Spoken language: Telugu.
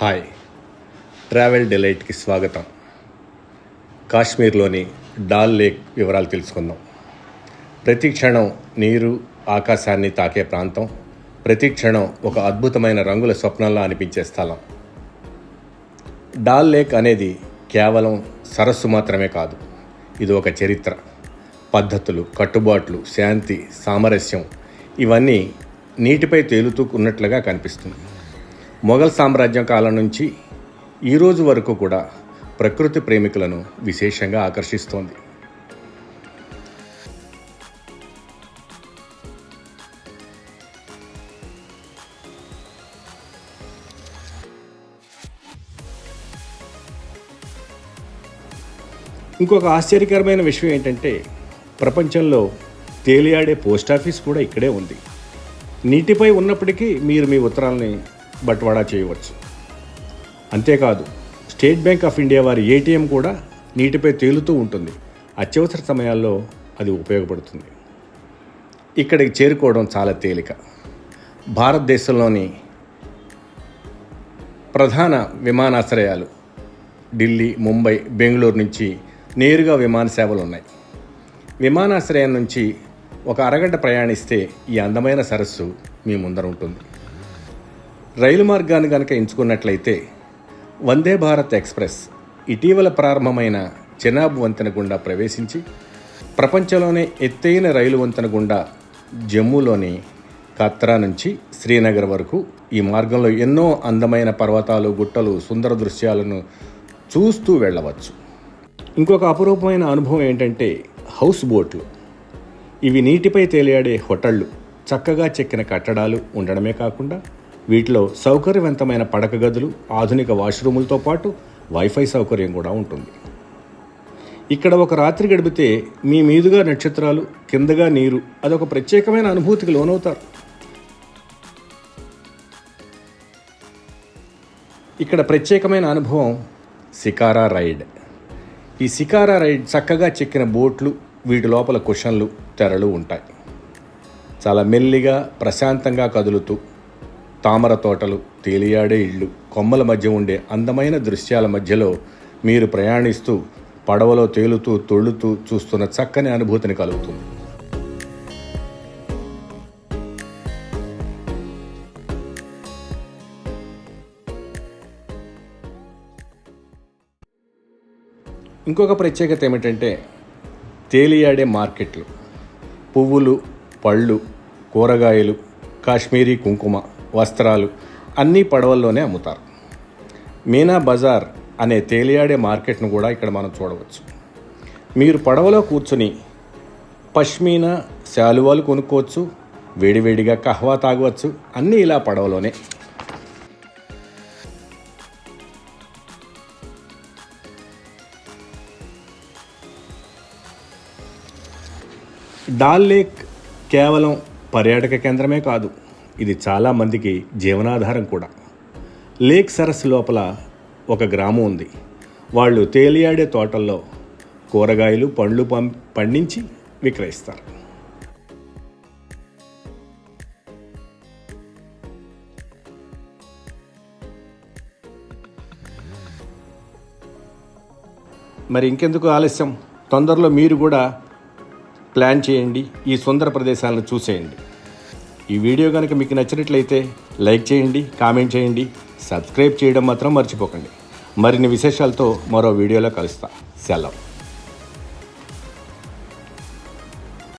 హాయ్. ట్రావెల్ డిలైట్కి స్వాగతం. కాశ్మీర్లోని డాల్ లేక్ వివరాలు తెలుసుకుందాం. ప్రతి క్షణం నీరు ఆకాశాన్ని తాకే ప్రాంతం. ప్రతి క్షణం ఒక అద్భుతమైన రంగుల స్వప్నంలా అనిపించే స్థలం. డాల్ లేక్ అనేది కేవలం సరస్సు మాత్రమే కాదు. ఇది ఒక చరిత్ర. పద్ధతులు కట్టుబాట్లు శాంతి సామరస్యం ఇవన్నీ నీటిపై తేలుతూ ఉన్నట్లుగా కనిపిస్తుంది. మొఘల్ సామ్రాజ్యం కాలం నుంచి ఈరోజు వరకు కూడా ప్రకృతి ప్రేమికులను విశేషంగా ఆకర్షిస్తోంది. ఇంకొక ఆశ్చర్యకరమైన విషయం ఏంటంటే ప్రపంచంలో తేలియాడే పోస్ట్ ఆఫీస్ కూడా ఇక్కడే ఉంది. నీటిపై ఉన్నప్పటికీ మీరు మీ ఉత్తరాలని బట్వాడా చేయవచ్చు. అంతేకాదు స్టేట్ బ్యాంక్ ఆఫ్ ఇండియా వారి ఏటీఎం కూడా నీటిపై తేలుతూ ఉంటుంది. అత్యవసర సమయాల్లో అది ఉపయోగపడుతుంది. ఇక్కడికి చేరుకోవడం చాలా తేలిక. భారతదేశంలోని ప్రధాన విమానాశ్రయాలు ఢిల్లీ ముంబై బెంగళూరు నుంచి నేరుగా విమాన సేవలు ఉన్నాయి. విమానాశ్రయం నుంచి ఒక అరగంట ప్రయాణిస్తే ఈ అందమైన సరస్సు మీ ముందర ఉంటుంది. రైలు మార్గాన్ని కనుక ఎంచుకున్నట్లయితే వందే భారత్ ఎక్స్ప్రెస్ ఇటీవల ప్రారంభమైన చెనాబ్ వంతెన గుండా ప్రవేశించి ప్రపంచంలోనే ఎత్తైన రైలు వంతెన గుండా జమ్మూలోని కత్రా నుంచి శ్రీనగర్ వరకు ఈ మార్గంలో ఎన్నో అందమైన పర్వతాలు గుట్టలు సుందర దృశ్యాలను చూస్తూ వెళ్ళవచ్చు. ఇంకొక అపురూపమైన అనుభవం ఏంటంటే హౌస్ బోట్లు. ఇవి నీటిపై తేలియాడే హోటళ్ళు చక్కగా చెక్కిన కట్టడాలు ఉండడమే కాకుండా వీటిలో సౌకర్యవంతమైన పడక గదులు ఆధునిక వాష్రూములతో పాటు వైఫై సౌకర్యం కూడా ఉంటుంది. ఇక్కడ ఒక రాత్రి గడిపితే మీ మీదుగా నక్షత్రాలు కిందగా నీరు అదొక ప్రత్యేకమైన అనుభూతికి లోనవుతారు. ఇక్కడ ప్రత్యేకమైన అనుభవం సికారా రైడ్. ఈ సికారా రైడ్ చక్కగా చెక్కిన బోట్లు వీటి లోపల కుషన్లు తెరలు ఉంటాయి. చాలా మెల్లిగా ప్రశాంతంగా కదులుతూ తామర తోటలు తేలియాడే ఇళ్ళు కొమ్మల మధ్య ఉండే అందమైన దృశ్యాల మధ్యలో మీరు ప్రయాణిస్తూ పడవలో తేలుతూ తొళ్ళుతూ చూస్తున్న చక్కని అనుభూతిని కలుగుతుంది. ఇంకొక ప్రత్యేకత ఏమిటంటే తేలియాడే మార్కెట్లు. పువ్వులు పళ్ళు కూరగాయలు కాశ్మీరీ కుంకుమ వస్త్రాలు అన్నీ పడవల్లోనే అమ్ముతారు. మీనా బజార్ అనే తేలియాడే మార్కెట్ను కూడా ఇక్కడ మనం చూడవచ్చు. మీరు పడవలో కూర్చుని పష్మీనా శాలువాలు కొనుక్కోవచ్చు వేడివేడిగా కహ్వా తాగవచ్చు అన్నీ ఇలా పడవలోనే. డాల్ లేక్ కేవలం పర్యాటక కేంద్రమే కాదు ఇది చాలామందికి జీవనాధారం కూడా. లేక్ సరస్సు లోపల ఒక గ్రామం ఉంది. వాళ్ళు తేలియాడే తోటల్లో కూరగాయలు పండ్లు పం పండించి విక్రయిస్తారు. మరి ఇంకెందుకు ఆలస్యం? తొందరలో మీరు కూడా ప్లాన్ చేయండి. ఈ సుందర ప్రదేశాలను చూసేయండి. ఈ వీడియో కనుక మీకు నచ్చినట్లయితే లైక్ చేయండి కామెంట్ చేయండి సబ్స్క్రైబ్ చేయడం మాత్రం మర్చిపోకండి. మరిన్ని విశేషాలతో మరో వీడియోలో కలుస్తా. సెలవు.